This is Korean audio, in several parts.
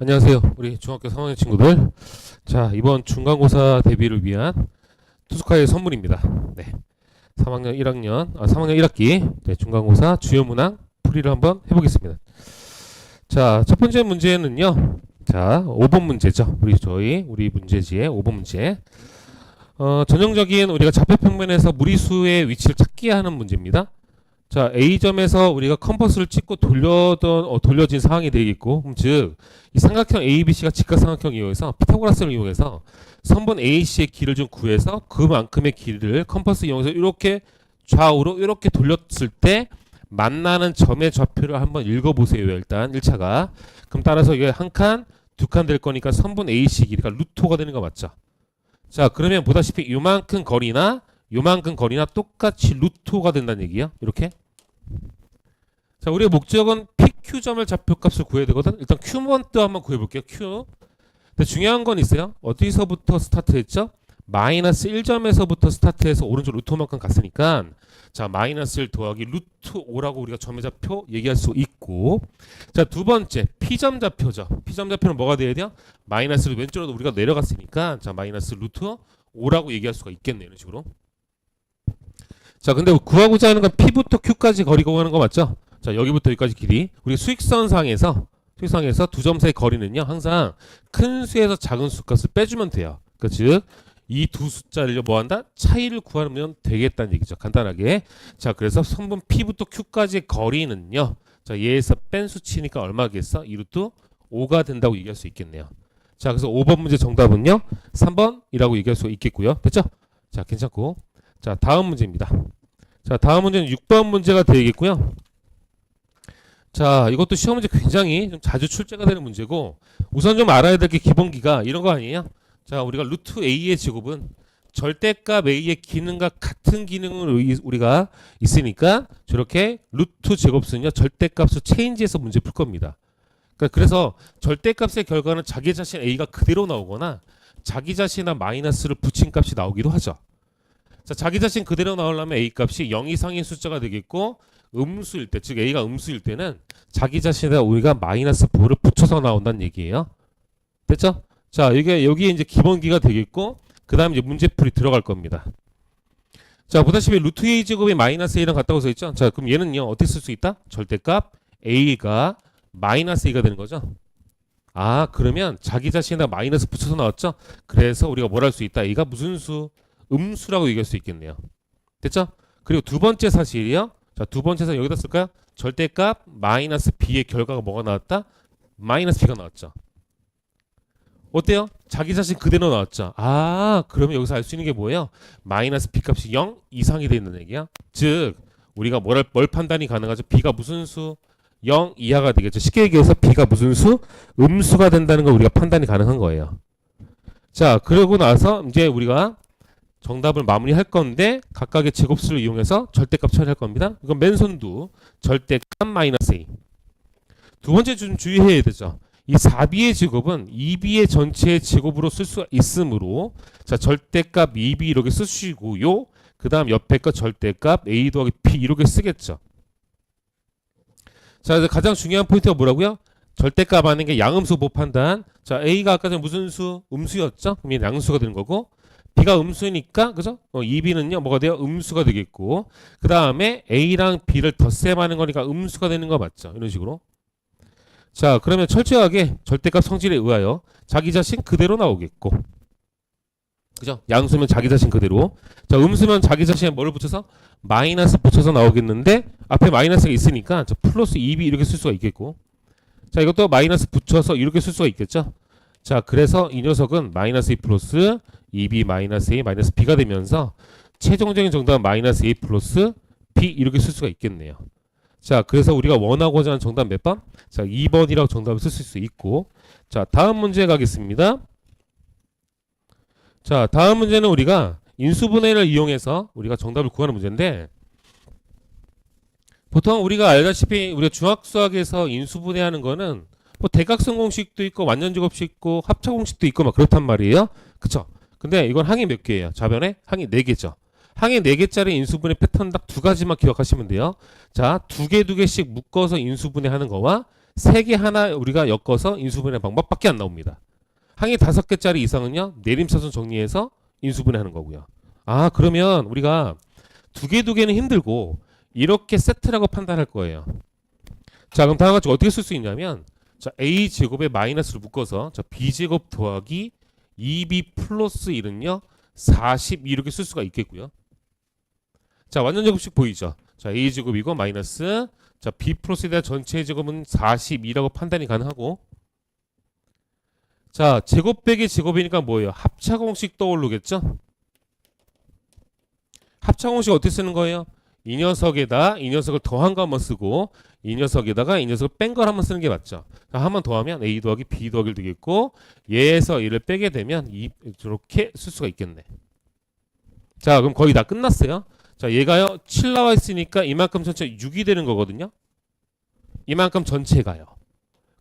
안녕하세요. 우리 중학교 3학년 친구들. 자, 이번 중간고사 대비를 위한 투스카의 선물입니다. 네. 3학년 1학년, 아, 3학년 1학기 네, 중간고사 주요 문항 풀이를 한번 해보겠습니다. 자, 첫 번째 문제는요. 자, 5번 문제죠. 우리 저희 우리 문제지의 5번 문제. 어, 전형적인 우리가 좌표 평면에서 무리수의 위치를 찾기 하는 문제입니다. 자, A점에서 우리가 컴퍼스를 찍고 돌려던 어, 돌려진 상황이 되겠고, 즉, 이 삼각형 ABC가 직각삼각형 이용해서 피타고라스를 이용해서 선분 AC의 길을 좀 구해서 그만큼의 길이를 컴퍼스 이용해서 이렇게 좌우로 이렇게 돌렸을 때 만나는 점의 좌표를 한번 읽어보세요. 일단 1차가. 그럼 따라서 이게 한 칸, 두 칸 될 거니까 선분 AC 길이가 루토가 되는 거 맞죠? 자, 그러면 보다시피 요만큼 거리나 요만큼 거리나 똑같이 루토가 된다는 얘기야. 이렇게. 자, 우리의 목적은 PQ점을 좌표값을 구해야 되거든. 일단 Q1도 한번 구해볼게요. Q. 근데 중요한 건 있어요. 어디서부터 스타트했죠? 마이너스 1점에서부터 스타트해서 오른쪽 루토만큼 갔으니까 자 마이너스 1 더하기 루트 5라고 우리가 점의 좌표 얘기할 수 있고 자 두 번째 P점 좌표죠. P점 좌표는 뭐가 돼야 돼요? 마이너스를 왼쪽으로 우리가 내려갔으니까 자 마이너스 루트 5라고 얘기할 수가 있겠네요. 이런 식으로. 자, 근데 구하고자 하는 건 P부터 Q까지 거리가 하는 거 맞죠? 자, 여기부터 여기까지 길이. 우리 수익선상에서 수익선상에서 두 점 사이 거리는요. 항상 큰 수에서 작은 수 값을 빼주면 돼요. 그 즉, 이 두 숫자를 뭐 한다? 차이를 구하면 되겠다는 얘기죠. 간단하게. 자, 그래서 선분 P부터 Q까지 거리는요. 자, 얘에서 뺀 수치니까 얼마겠어? 2루트 5가 된다고 얘기할 수 있겠네요. 자, 그래서 5번 문제 정답은요. 3번이라고 얘기할 수 있겠고요. 됐죠? 자, 괜찮고. 자, 다음 문제입니다. 자, 다음 문제는 6번 문제가 되겠고요. 자, 이것도 시험 문제 굉장히 좀 자주 출제가 되는 문제고 우선 좀 알아야 될 게 기본기가 이런 거 아니에요? 자, 우리가 루트 a의 제곱은 절대값 a의 기능과 같은 기능을 의- 우리가 있으니까 저렇게 루트 제곱수는요 절대값을 체인지해서 문제 풀 겁니다. 그러니까 그래서 절대값의 결과는 자기 자신 a가 그대로 나오거나 자기 자신한 마이너스를 붙인 값이 나오기도 하죠. 자, 자기 자신 그대로 나오려면 a 값이 0 이상의 숫자가 되겠고 음수일 때, 즉 a가 음수일 때는 자기 자신에다 우리가 마이너스 9를 붙여서 나온다는 얘기예요. 됐죠? 자, 이게 여기에 이제 기본기가 되겠고 그다음 이제 문제풀이 들어갈 겁니다. 자, 보다시피 루트 a 제곱이 마이너스 a랑 같다고 써 있죠? 자, 그럼 얘는요 어떻게 쓸 수 있다? 절대값 a가 마이너스 a가 되는 거죠. 아, 그러면 자기 자신에다 마이너스 붙여서 나왔죠? 그래서 우리가 뭘 할 수 있다? a가 무슨 수? 음수라고 얘기할 수 있겠네요. 됐죠? 그리고 두 번째 사실이요. 자, 두 번째 사실 여기다 쓸까요? 절대값 마이너스 b의 결과가 뭐가 나왔다? 마이너스 b가 나왔죠. 어때요? 자기 자신 그대로 나왔죠. 아, 그러면 여기서 알 수 있는 게 뭐예요? 마이너스 b 값이 0 이상이 돼 있는 얘기야. 즉, 우리가 뭘, 뭘 판단이 가능하죠? b가 무슨 수? 0 이하가 되겠죠. 쉽게 얘기해서 b가 무슨 수? 음수가 된다는 걸 우리가 판단이 가능한 거예요. 자, 그러고 나서 이제 우리가 정답을 마무리할 건데 각각의 제곱수를 이용해서 절대값 처리할 겁니다. 이건 맨손도 절대값 마이너스 a. 두 번째 좀 주의해야 되죠. 이 4b의 제곱은 2b의 전체의 제곱으로 쓸 수가 있으므로 자 절대값 2b 이렇게 쓰시고요. 그 다음 옆에 거 절대값 a 더하기 b 이렇게 쓰겠죠. 자 가장 중요한 포인트가 뭐라고요? 절대값 하는 게 양음수 보 판단. 자 a가 아까 전에 무슨 수? 음수였죠? 얘는 양수가 되는 거고 b가 음수니까 그죠? 어, 2b는요 뭐가 돼요? 음수가 되겠고 그 다음에 a랑 b를 덧셈하는 거니까 음수가 되는 거 맞죠? 이런 식으로 자 그러면 철저하게 절대값 성질에 의하여 자기 자신 그대로 나오겠고 그죠? 양수면 자기 자신 그대로 자 음수면 자기 자신에 뭐를 붙여서 마이너스 붙여서 나오겠는데 앞에 마이너스가 있으니까 저 플러스 2b 이렇게 쓸 수가 있겠고 자 이것도 마이너스 붙여서 이렇게 쓸 수가 있겠죠? 자 그래서 이 녀석은 마이너스 2 플러스 2b 마이너스 a 마이너스 b가 되면서 최종적인 정답은 마이너스 a 플러스 b 이렇게 쓸 수가 있겠네요. 자 그래서 우리가 원하고자 하는 정답 몇 번? 자 2번이라고 정답을 쓸수 있고 자 다음 문제 가겠습니다. 자 다음 문제는 우리가 인수분해를 이용해서 우리가 정답을 구하는 문제인데 보통 우리가 알다시피 우리가 중학수학에서 인수분해하는 거는 뭐 대각선 공식도 있고 완전제곱식 있고 합차 공식도 있고 막 그렇단 말이에요. 그쵸? 근데 이건 항이 몇 개예요? 좌변에 항이 네 개죠. 항이 네 개짜리 인수분해 패턴 딱 두 가지만 기억하시면 돼요. 자, 두 개 두 개씩 묶어서 인수분해 하는 거와 세 개 하나 우리가 엮어서 인수분해 방법밖에 안 나옵니다. 항이 다섯 개짜리 이상은요 내림차순 정리해서 인수분해 하는 거고요. 아 그러면 우리가 두 개 두 개는 힘들고 이렇게 세트라고 판단할 거예요. 자 그럼 다음 같이 어떻게 쓸 수 있냐면 자 a 제곱에 마이너스를 묶어서 자 b 제곱 더하기 2b 플러스 1은요 40 이렇게 쓸 수가 있겠고요. 자 완전 제곱식 보이죠? 자 a 제곱이고 마이너스 자 b 플러스에 대한 전체 제곱은 42라고 판단이 가능하고 자 제곱 빼기 제곱이니까 뭐예요? 합차 공식 떠오르겠죠? 합차 공식 어떻게 쓰는 거예요? 이 녀석에다 이 녀석을 더한 거 한번 쓰고 이 녀석에다가 이 녀석을 뺀 걸 한번 쓰는 게 맞죠. 자, 한번 더하면 a 더하기 b 더하기를 되겠고 얘에서 얘를 빼게 되면 이 이렇게 쓸 수가 있겠네. 자 그럼 거의 다 끝났어요. 자 얘가요 7 나와 있으니까 이만큼 전체 6이 되는 거거든요. 이만큼 전체가요.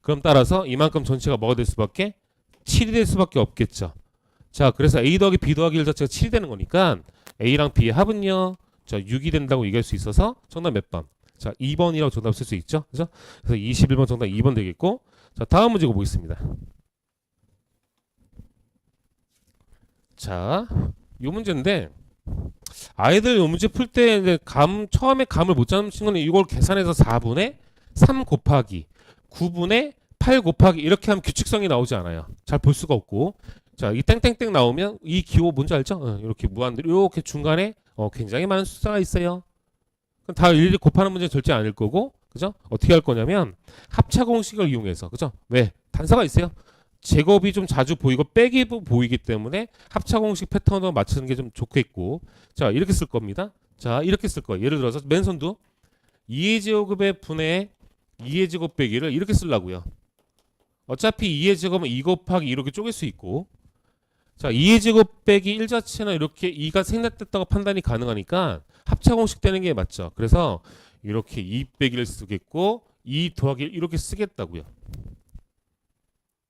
그럼 따라서 이만큼 전체가 뭐가 될 수밖에 7이 될 수밖에 없겠죠. 자 그래서 a 더하기 b 더하기 1 자체가 7이 되는 거니까 a랑 b의 합은요. 자 6이 된다고 얘기할 수 있어서 정답 몇 번? 자 2번이라고 정답 쓸 수 있죠. 그죠? 그래서 21번 정답 2번 되겠고 자 다음 문제 보겠습니다. 자, 이 문제인데 아이들 이 문제 풀 때 감 처음에 감을 못 잡는 거는 이걸 계산해서 4분의 3 곱하기 9분의 8 곱하기 이렇게 하면 규칙성이 나오지 않아요. 잘 볼 수가 없고 자, 이 땡땡땡 나오면 이 기호 뭔지 알죠? 어, 이렇게 무한대로 이렇게 중간에 어, 굉장히 많은 숫자가 있어요. 그럼 다 일일이 곱하는 문제 절대 아닐 거고, 그죠? 어떻게 할 거냐면 합차 공식을 이용해서, 그죠? 왜? 단서가 있어요. 제곱이 좀 자주 보이고 빼기도 보이기 때문에 합차 공식 패턴으로 맞추는 게 좀 좋겠고, 자 이렇게 쓸 겁니다. 자 이렇게 쓸 거예요. 예를 들어서 맨손도 2의 제곱의 분의 2의 제곱 빼기를 이렇게 쓰려고요. 어차피 2의 제곱은 2 곱하기 이렇게 쪼갤 수 있고 자 2의 제곱 빼기 1 자체는 이렇게 2가 생략됐다고 판단이 가능하니까 합차 공식 되는 게 맞죠. 그래서 이렇게 2 빼기를 쓰겠고 2 더하기 1 이렇게 쓰겠다고요.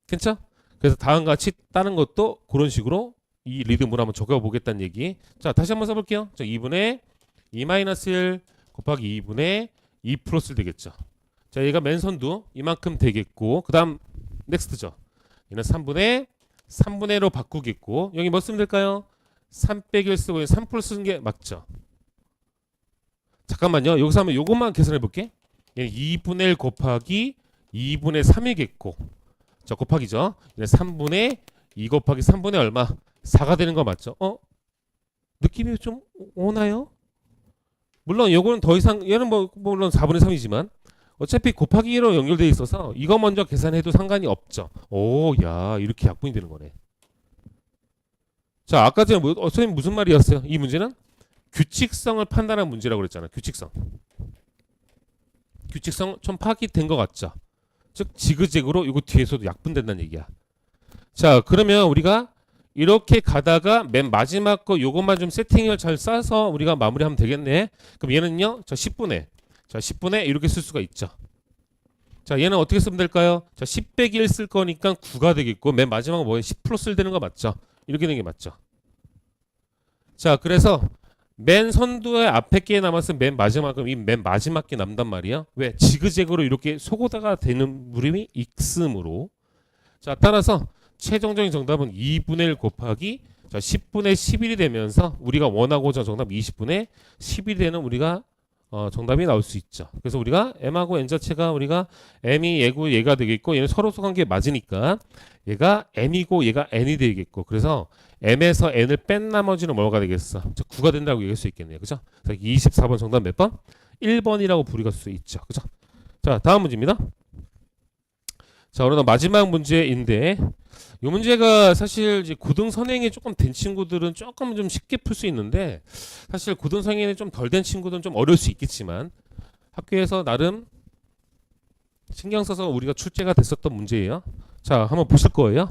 괜찮? 그래서 다음과 같이 다른 것도 그런 식으로 이 리듬으로 한번 적어보겠다는 얘기. 자 다시 한번 써볼게요. 자 2분의 2 마이너스 1 곱하기 2분의 2 플러스 1 되겠죠. 자 얘가 맨선도 이만큼 되겠고 그 다음 넥스트죠. 얘는 3분의 3분의 1로 바꾸겠고 여기 뭐 쓰면 될까요? 3 빼기를 쓰고 3 플러스 쓰는 게 맞죠. 잠깐만요. 여기서 한번 요것만 계산해 볼게. 얘는 2분의 1 곱하기 2분의 3이겠고 자 곱하기죠. 얘는 3분의 2 곱하기 3분의 얼마? 4가 되는 거 맞죠? 어? 느낌이 좀 오나요? 물론 요거는 더 이상 얘는 뭐 물론 4분의 3이지만 어차피 곱하기 1로 연결되어 있어서 이거 먼저 계산해도 상관이 없죠. 오, 야, 이렇게 약분이 되는 거네. 자, 아까 전에 뭐, 어, 선생님 무슨 말이었어요? 이 문제는 규칙성을 판단한 문제라고 그랬잖아요. 규칙성. 규칙성 좀 파악이 된 것 같죠. 즉 지그재그로 이거 뒤에서도 약분된다는 얘기야. 자, 그러면 우리가 이렇게 가다가 맨 마지막 거 요것만 좀 세팅을 잘 싸서 우리가 마무리하면 되겠네. 그럼 얘는요. 자, 10분의 자, 10분의 이렇게 쓸 수가 있죠. 자, 얘는 어떻게 쓰면 될까요? 자, 10 빼기 1 쓸 거니까 9가 되겠고 맨 마지막은 뭐예요? 10 플러스 1 되는 거 맞죠? 이렇게 되는 게 맞죠. 자, 그래서 맨 선두의 앞에 게 남았으면 맨 마지막은 이 맨 마지막 게 남단 말이야. 왜? 지그재그로 이렇게 속오다가 되는 무림이 있으므로. 자, 따라서 최종적인 정답은 2분의 1 곱하기 자, 10분의 11이 되면서 우리가 원하고자 정답 20분의 10이 되는 우리가 어, 정답이 나올 수 있죠. 그래서 우리가 m하고 n 자체가 우리가 m이 얘고 얘가 되겠고 얘는 서로 관계 맞으니까 얘가 m이고 얘가 n이 되겠고 그래서 m에서 n을 뺀 나머지는 뭐가 되겠어? 자, 9가 된다고 얘기할 수 있겠네요. 그죠? 그래서 24번 정답 몇 번? 1번이라고 부르갈 수 있죠. 그죠? 자, 다음 문제입니다. 자, 오늘 마지막 문제인데 이 문제가 사실 이제 고등 선행이 조금 된 친구들은 조금 좀 쉽게 풀 수 있는데 사실 고등 선행이 좀 덜 된 친구들은 좀 어려울 수 있겠지만 학교에서 나름 신경 써서 우리가 출제가 됐었던 문제예요. 자, 한번 보실 거예요.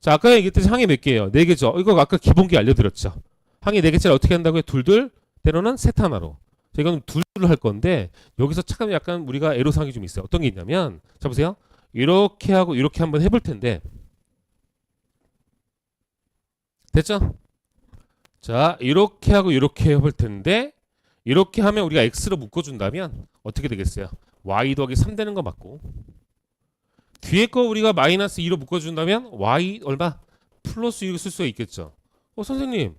자, 아까 얘기했듯이 항이 몇 개예요? 네 개죠. 이거 아까 기본기 알려드렸죠. 항이 네 개짜리 어떻게 한다고요? 둘둘 때로는 셋 하나로. 자, 이건 둘둘 할 건데 여기서 잠깐 약간 우리가 애로사항이 좀 있어요. 어떤 게 있냐면 자 보세요. 이렇게 하고 이렇게 한번 해볼 텐데 됐죠? 자 이렇게 하고 이렇게 해볼 텐데 이렇게 하면 우리가 x로 묶어준다면 어떻게 되겠어요? y 더하기 3 되는 거 맞고 뒤에 거 우리가 마이너스 2로 묶어준다면 y 얼마 플러스 6을 쓸 수가 있겠죠. 어 선생님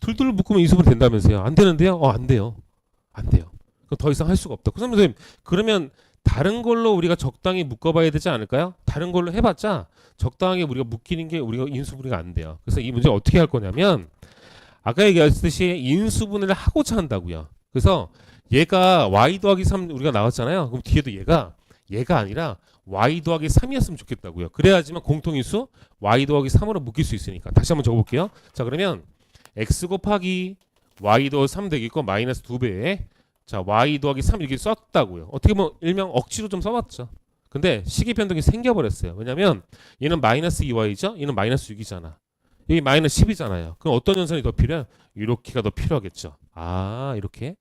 둘둘 묶으면 인수분 된다면서요? 안 되는데요? 어 안 돼요. 안 돼요. 더 이상 할 수가 없다. 그 선생님 그러면 다른 걸로 우리가 적당히 묶어봐야 되지 않을까요? 다른 걸로 해봤자 적당하게 우리가 묶이는 게 우리가 인수분해가 안 돼요. 그래서 이 문제 어떻게 할 거냐면 아까 얘기했듯이 인수분해를 하고자 한다고요. 그래서 얘가 y 더하기 3 우리가 나왔잖아요. 그럼 뒤에도 얘가 얘가 아니라 y 더하기 3이었으면 좋겠다고요. 그래야지만 공통인수 y 더하기 3으로 묶일 수 있으니까. 다시 한번 적어볼게요. 자 그러면 x 곱하기 y 더하기 3 되겠고 마이너스 2배에 자 y 더하기 3 이렇게 썼다고요. 어떻게 보면 일명 억지로 좀 써봤죠. 근데 식이 변동이 생겨버렸어요. 왜냐면 얘는 마이너스 2y죠. 얘는 마이너스 6이잖아. 여기 마이너스 10이잖아요. 그럼 어떤 연산이 더 필요해? 이렇게가 더 필요하겠죠. 아 이렇게.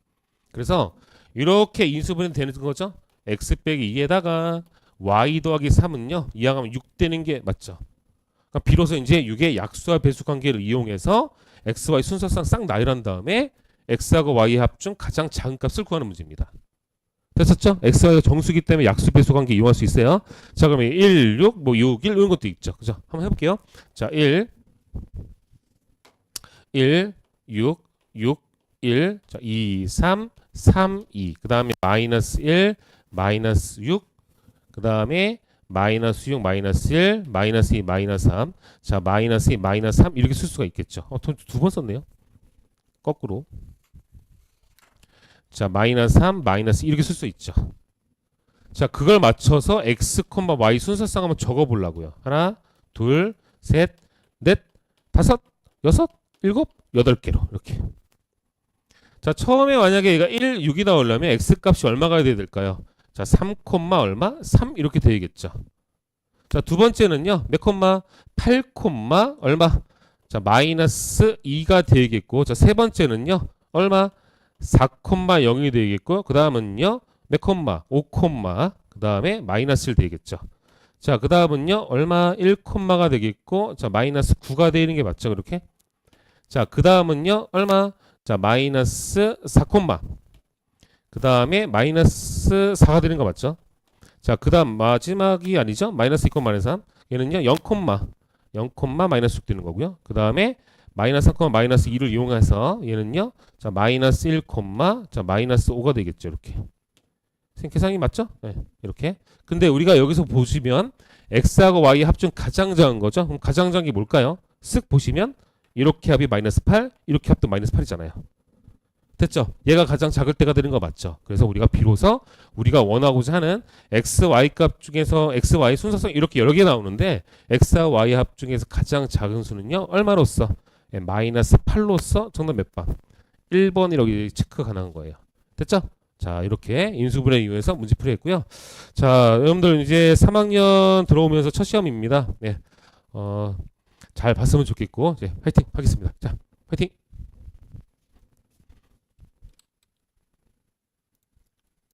그래서 이렇게 인수분해 되는 거죠. x 빼기 2에다가 y 더하기 3은요. 이항하면 6 되는 게 맞죠. 그러니까 비로소 이제 6의 약수와 배수 관계를 이용해서 x, y 순서상 싹 나열한 다음에 x하고 y의 합중 가장 작은 값을 구하는 문제입니다. 됐었죠? x, y가 정수기 때문에 약수 배수 관계 이용할 수 있어요. 자, 그러면 1, 6, 뭐 6, 1 이런 것도 있죠. 그죠? 한번 해볼게요. 자, 1, 1, 6, 6, 1, 자, 2, 3, 3, 2. 그 다음에 마이너스 1, 마이너스 6, 그 다음에 마이너스 6, 마이너스 1, 마이너스 2, 마이너스 3. 자, 마이너스 2, 마이너스 3 이렇게 쓸 수가 있겠죠. 어, 두 번 썼네요. 거꾸로. 자, 마이너스 3, 마이너스 2 이렇게 쓸 수 있죠. 자, 그걸 맞춰서 x, y 순서상 한번 적어 보려고요. 하나, 둘, 셋, 넷, 다섯, 여섯, 일곱, 여덟 개로 이렇게. 자, 처음에 만약에 얘가 1, 6이 나오려면 x 값이 얼마가 돼야 될까요? 자, 3, 얼마? 3 이렇게 되겠죠. 자, 두 번째는요. 몇 콤마? 8, 얼마? 자, 마이너스 2가 되겠고, 자, 세 번째는요. 얼마? 4, 0이 되겠고, 그 다음은요. 몇 콤마? 5, 그 다음에 마이너스 1 되겠죠. 자, 그 다음은요. 얼마? 1, 가 되겠고, 자, 마이너스 9가 되는 게 맞죠, 그렇게? 자, 그 다음은요. 얼마? 자, 마이너스 4, 그 다음에 마이너스 4가 되는 거 맞죠? 자, 그 다음 마지막이 아니죠? 마이너스 2, 마이너스 3. 얘는요, 0, 0, 마이너스 6 되는 거고요. 그 다음에 마이너스 3, 마이너스 2를 이용해서 얘는요, 자, 마이너스 1, 자, 마이너스 5가 되겠죠. 이렇게. 계산이 맞죠? 네, 이렇게. 근데 우리가 여기서 보시면 x하고 y 합중 가장 작은 거죠? 그럼 가장 작은 게 뭘까요? 쓱 보시면 이렇게 합이 마이너스 8, 이렇게 합도 마이너스 8이잖아요. 됐죠? 얘가 가장 작을 때가 되는 거 맞죠? 그래서 우리가 비로소 우리가 원하고자 하는 x, y 값 중에서 x, y 순서상 이렇게 여러 개 나오는데 x와 y 합 중에서 가장 작은 수는요 얼마로써? 예, 마이너스 8로서 정답 몇 번? 1번이라고 체크 가능한 거예요. 됐죠? 자 이렇게 인수분해 이용해서 문제 풀이했고요. 자 여러분들 이제 3학년 들어오면서 첫 시험입니다. 네, 어, 잘 봤으면 좋겠고 이제 화이팅 하겠습니다. 자 화이팅!